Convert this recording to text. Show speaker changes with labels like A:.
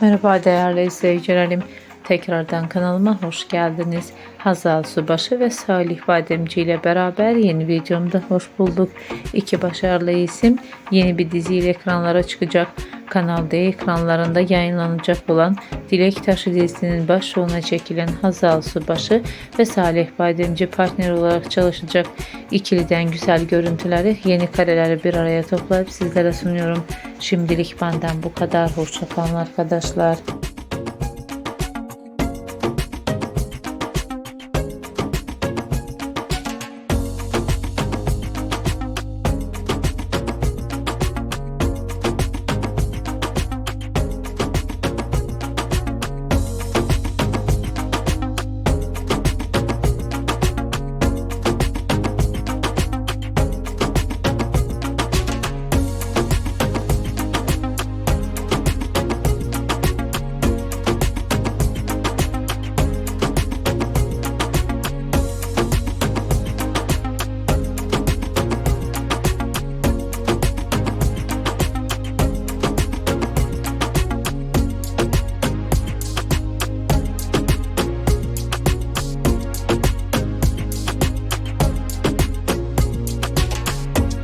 A: Merhaba değerli izleyicilerim. Tekrardan kanalıma hoş geldiniz. Hazal Subaşı ve Salih Bademci ile beraber yeni videomda hoş bulduk. İki başarılı isim yeni bir diziyle ekranlara çıkacak. Kanal D ekranlarında yayınlanacak olan Dilek Taşı dizisinin başrolüne çekilen Hazal Subaşı ve Salih Bademci partner olarak çalışacak. İkiliden güzel görüntüleri, yeni kareleri bir araya toplayıp sizlere sunuyorum. Şimdilik benden bu kadar. Hoşçakalın arkadaşlar.